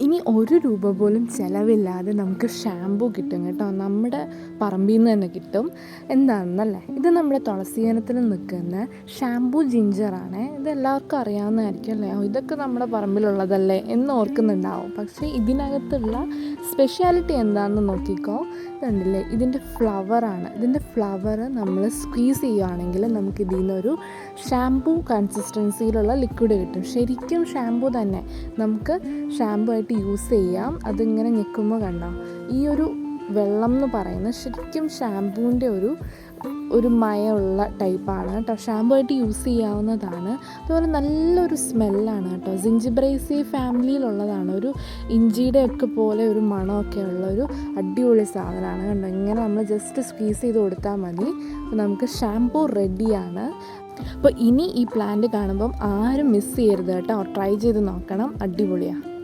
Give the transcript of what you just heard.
ഇനി ഒരു രൂപ പോലും ചിലവില്ലാതെ നമുക്ക് ഷാമ്പു കിട്ടും കേട്ടോ. നമ്മുടെ പറമ്പിൽ നിന്ന് തന്നെ കിട്ടും. എന്താണെന്നല്ലേ? ഇത് നമ്മുടെ തുളസിയനത്തിൽ നിൽക്കുന്ന ഷാമ്പു ജിഞ്ചറാണ് ഇത് എല്ലാവർക്കും അറിയാവുന്നതായിരിക്കും അല്ലേ? ഇതൊക്കെ നമ്മുടെ പറമ്പിലുള്ളതല്ലേ എന്ന് ഓർക്കുന്നുണ്ടാവും. പക്ഷേ ഇതിനകത്തുള്ള സ്പെഷ്യാലിറ്റി എന്താണെന്ന് നോക്കിക്കോ. ഇതുണ്ടല്ലേ ഇതിന്റെ ഫ്ലവറാണ് ഇതിന്റെ ഫ്ലവർ നമ്മൾ സ്ക്വീസ് ചെയ്യുകയാണെങ്കിൽ നമുക്ക് ഇതിൽ നിന്നൊരു ഷാമ്പൂ കൺസിസ്റ്റൻസിയിലുള്ള ലിക്വിഡ് കിട്ടും. ശരിക്കും ഷാമ്പൂ തന്നെ. നമുക്ക് ഷാമ്പൂ ആയിട്ട് യൂസ് ചെയ്യാം. അതിങ്ങനെ ഞെക്കുമ്പോൾ കണ്ടോ? ഈ ഒരു വെള്ളം എന്ന് പറയുന്നത് ശരിക്കും ഷാമ്പൂവിന്റെ ഒരു ഒരു മയമുള്ള ടൈപ്പാണ് കേട്ടോ. ഷാമ്പൂ ആയിട്ട് യൂസ് ചെയ്യാവുന്നതാണ്. അതുപോലെ നല്ലൊരു സ്മെല്ലാണ് കേട്ടോ. സിഞ്ചിബ്രൈസി ഫാമിലിയിലുള്ളതാണ്. ഒരു ഇഞ്ചിയുടെ ഒക്കെ പോലെ ഒരു മണമൊക്കെ ഉള്ള ഒരു അടിപൊളി സാധനമാണ് കണ്ടോ? ഇങ്ങനെ നമ്മൾ ജസ്റ്റ് സ്ക്വീസ് ചെയ്ത് കൊടുത്താൽ മതി. അപ്പോൾ നമുക്ക് ഷാമ്പൂ റെഡിയാണ്. അപ്പോൾ ഇനി ഈ പ്ലാന്റ് കാണുമ്പം ആരും മിസ് ചെയ്യരുത് കേട്ടോ. ട്രൈ ചെയ്ത് നോക്കണം. അടിപൊളിയാണ്